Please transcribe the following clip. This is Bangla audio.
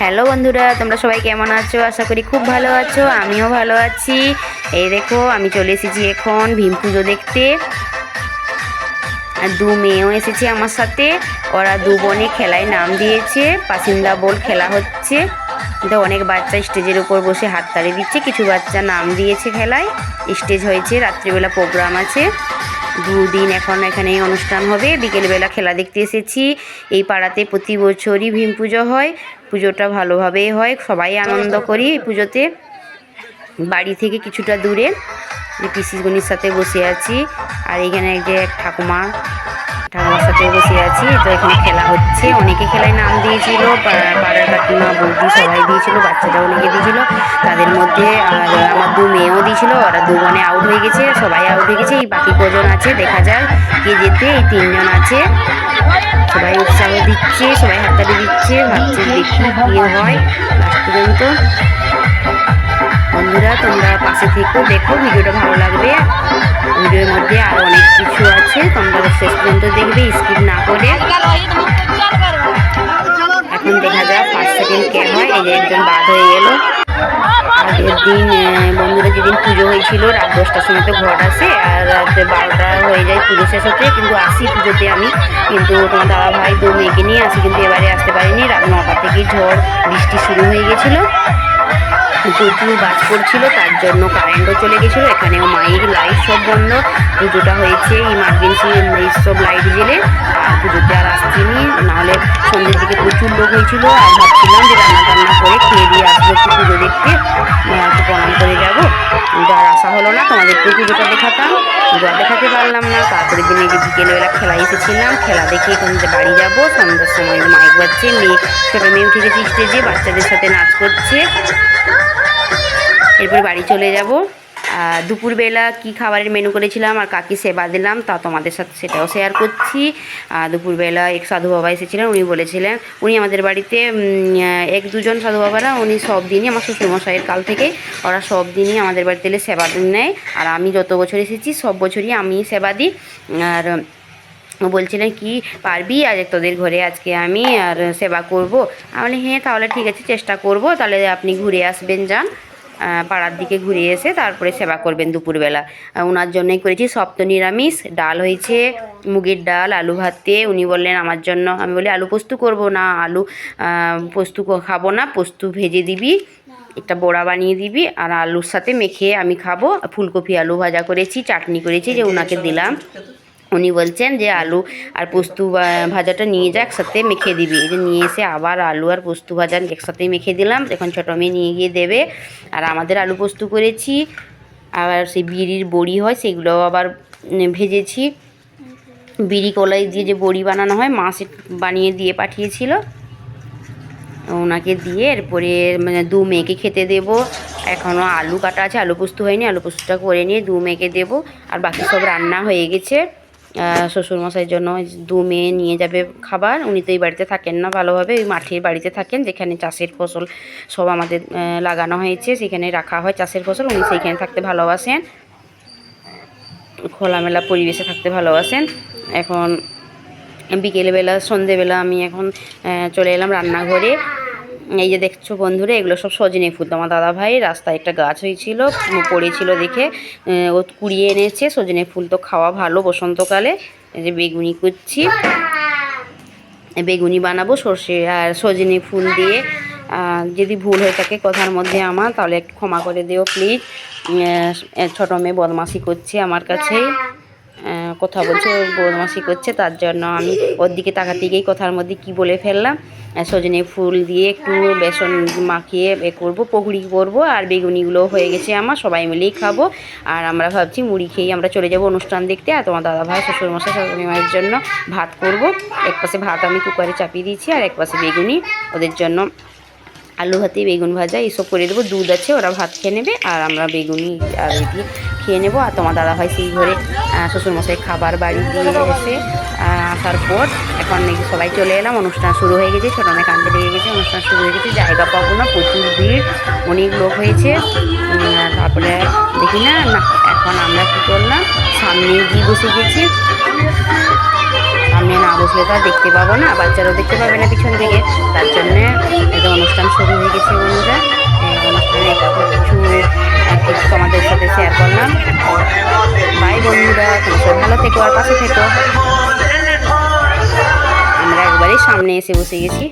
হ্যালো বন্ধুরা, তোমরা সবাই কেমন আছো? আশা করি খুব ভালো আছো, আমিও ভালো আছি। এই দেখো, আমি চলে এসেছি এখন ভীম পুজো দেখতে। আর দু মেয়েও এসেছে আমার সাথে। ওরা দু বোনে খেলায় নাম দিয়েছে, পাসিন্দা বল খেলা হচ্ছে। তো অনেক বাচ্চা স্টেজের উপর বসে হাততালি দিচ্ছে, কিছু বাচ্চা নাম দিয়েছে খেলায়। স্টেজ হয়েছে, রাত্রিবেলা প্রোগ্রাম আছে। দুদিন এখন এখানে অনুষ্ঠান হবে। বিকেলবেলা খেলা দেখতে এসেছি। এই পাড়াতে প্রতি বছরই ভীম পুজো হয়। পুজোটা ভালোভাবেই হয়। সবাই আনন্দ করি পুজোতে। বাড়ি থেকে কিছুটা দূরে পিসিগুনির সাথে বসে আছি। আর এখানে যে ঠাকুমা, ঠাকুমার সাথে বসে আছি। তো এখানে খেলা হচ্ছে। অনেকে খেলায় নাম দিয়েছিল পাড়ার কাকিমা, বৌদি সবাই দিয়েছিল বাচ্চারা অনেকে দিয়েছিল। তাদের মধ্যে আমার দু দিয়েছিল ওরা দু বোনে আউট হয়ে গেছে, সবাই আউট হয়ে গেছে, এই বাকি কজন আছে, দেখা যাক কে যেতে এই তিনজন আছে। সবাই উৎসাহ দিচ্ছে, সবাই হাততালি দিচ্ছে, ভাবছে দেখি কি হয় লাস্ট পর্যন্ত। বন্ধুরা, তোমরা পাশে থেকেও দেখো, ভিডিওটা ভালো লাগবে ভিডিওর মধ্যে আরও অনেক কিছু আছে, তোমরা শেষ পর্যন্ত দেখবে স্কিপ না করে। এখন দেখা যাক ফার্স্ট সেকেন্ড কে হয়, এই যে একজন বাদ হয়ে গেল। আগের দিন যেদিন পুজো হয়েছিল, রাত দশটার সময় তো ঘর আসে আর রাত বারোটা হয়ে যায়, পুজো শেষ হতে, কিন্তু আসি পুজোতে আমি। কিন্তু তোমার দাদা ভাই দু মেয়েকে নিয়ে আসি, কিন্তু এবারে আসতে পারিনি, রাত নটা থেকেই ঝড়, বৃষ্টি শুরু হয়ে গেছিল। প্রচুর বাজ পড়ছিল, তার জন্য কারেন্টও চলে গেছিল, এখানেও মায়ের লাইট সব বন্ধ। পুজোটা হয়েছে ইমার্জেন্সি সব লাইট জেলে আর পুজোতে আর আসছিনি নাহলে সন্ধ্যের দিকে প্রচুর লোক হয়েছিল, আর ভাবছিলাম যে রান্না টান্না করে খেয়ে দিয়ে আসব একটু পুজো দেখতে। কিন্তু আর আসা হলো না তোমাদেরকে পুজোটা দেখাতাম। পুজো দেখাতে পারলাম না তারপরে দিনে যে বিকেলবেলা খেলা এসেছিলাম, খেলা দেখে তোমাদের বাড়ি যাব। সন্ধ্যার সময় মাইক বাজছে মেয়ে ছোটো মেয়ে উঠে গেছে স্টেজে বাচ্চাদের সাথে নাচ করছে। এরপর বাড়ি চলে যাব। দুপুরবেলা কি খাবারের মেনু করেছিলাম আর কাকি সেবা দিলাম, তা তোমাদের সাথে সেটাও শেয়ার করছি। দুপুরবেলা এক সাধু বাবা এসেছিলেন, উনি বলেছিলেন, উনি আমাদের বাড়িতে এক দুজন সাধু বাবারা, উনি সব দিনই আমার শ্বশুরমশাইয়ের কাল থেকে, ওরা সব দিনই আমাদের বাড়িতে এলে সেবা নেয়। আর আমি যত বছর এসেছি, সব বছরই আমি সেবা দিই। আর বলছিলেন, কি পারবি? আর তোদের ঘরে আজকে আমি আর সেবা করব। আমি হ্যাঁ তাহলে ঠিক আছে, চেষ্টা করব। তাহলে আপনি ঘুরে আসবেন, যান। পাড়ার দিকে ঘুরে এসে তারপরে সেবা করবেন দুপুরবেলা। ওনার জন্যই করেছি সপ্ত নিরামিষ, ডাল হয়েছে, মুগের ডাল, আলু ভাতে। উনি বললেন, আমার জন্য। আমি বলি, আলু পোস্ত করব না, আলু পোস্ত খাব না, পোস্ত ভেজে দিবি, একটা বড়া বানিয়ে দিবি, আর আলুর সাথে মেখে আমি খাব। ফুলকপি আলু ভাজা করেছি, চাটনি করেছি যে ওনাকে দিলাম। উনি বলছেন যে আলু আর পোস্ত ভাজাটা নিয়ে যা, একসাথে মেখে দিবি। এই যে নিয়ে এসে আবার আলু আর পোস্ত ভাজা একসাথে মেখে দিলাম। এখন ছোটো মেয়ে নিয়ে গিয়ে দেবে। আর আমাদের আলু পোস্ত করেছি। আবার সেই বিড়ির বড়ি হয় সেগুলো আবার ভেজেছি। বিড়ি কলাই দিয়ে যে বড়ি বানানো হয়, মা সে বানিয়ে দিয়ে পাঠিয়েছিল। ওনাকে দিয়ে এরপরে মানে দু মেয়েকে খেতে দেবো। এখনও আলু কাটা আছে, আলু পোস্ত হয়নি, আলু পোস্তটা করে নিয়ে দু মেয়েকে দেবো। আর বাকি সব রান্না হয়ে গেছে। শ্বশুরমশাইয়ের জন্য দু মেয়ে নিয়ে যাবে খাবার। উনি তো এই বাড়িতে থাকেন না ভালোভাবে, ওই মাঠের বাড়িতে থাকেন, যেখানে চাষের ফসল সব আমাদের লাগানো হয়েছে, সেখানে রাখা হয় চাষের ফসল। উনি সেইখানে থাকতে ভালোবাসেন। খোলামেলা পরিবেশে থাকতে ভালোবাসেন। এখন বিকেলবেলা, সন্ধেবেলা আমি এখন চলে এলাম রান্নাঘরে। এই যে দেখছ বন্ধুরা এগুলো সব সজনে ফুল। আমার দাদা ভাই রাস্তায় একটা গাছ হয়েছিল পড়েছিল দেখে ও কুড়িয়ে এনেছে। সজনে ফুল তো খাওয়া ভালো বসন্তকালে। এই যে বেগুনি করছি বেগুনি বানাবো সর্ষে আর সজনে ফুল দিয়ে। যদি ভুল হয়ে থাকে কথার মধ্যে আমার তাহলে একটু ক্ষমা করে দিও প্লিজ ছোটো মেয়ে বদমাসি করছে আমার আহ, কথা বলছে বদমাসি করছে তার জন্য আমি ওর দিকে তাকাতে গিয়েই কথার মধ্যে কি বলে ফেললাম। সজনে ফুল দিয়ে একটু বেসন মাখিয়ে এ করব, পকুড়ি করব আর বেগুনিগুলো হয়ে গেছে আমার, সবাই মিলেই খাব। আর আমরা ভাবছি মুড়ি খেয়েই আমরা চলে যাব অনুষ্ঠান দেখতে আর তোমার দাদা ভাই শ্বশুরমশাই শাশুড়ি মায়ের জন্য ভাত করব। এক পাশে ভাত আমি কুকারে চাপিয়ে দিয়েছি আর এক পাশে বেগুনি, ওদের জন্য আলু ভাতে বেগুন ভাজা এইসব করে দেবো। দুধ আছে, ওরা ভাত খেয়ে নেবে আর আমরা বেগুনি আর দিয়ে খেয়ে নেব। আর তোমার দাদা ভাই সেই ঘরে শ্বশুরমশাই খাবার বাড়ি দিয়ে এসে আসার পর এখন সবাই চলে এলাম। অনুষ্ঠান শুরু হয়ে গেছে, ছোটো মেয়ে কান্দে লেগে গেছে, অনুষ্ঠান শুরু হয়ে গেছে। জায়গা পাবো না, প্রচুর ভিড়, অনেক লোক হয়েছে। তারপরে দেখি না না, এখন আমরা কী করলাম, সামনে গিয়ে বসে গেছি। সামনে না বসলে তো আর দেখতে পাবো না, বাচ্চারাও দেখতে পাবে না পিছন থেকে। তার জন্যে এটা অনুষ্ঠান তোমাদের সাথে শেয়ার করলাম। বাই বন্ধুরা তোমার ভালো থেকো আর পাশে থেকো। আমরা একবারই সামনে এসে বসে গেছি।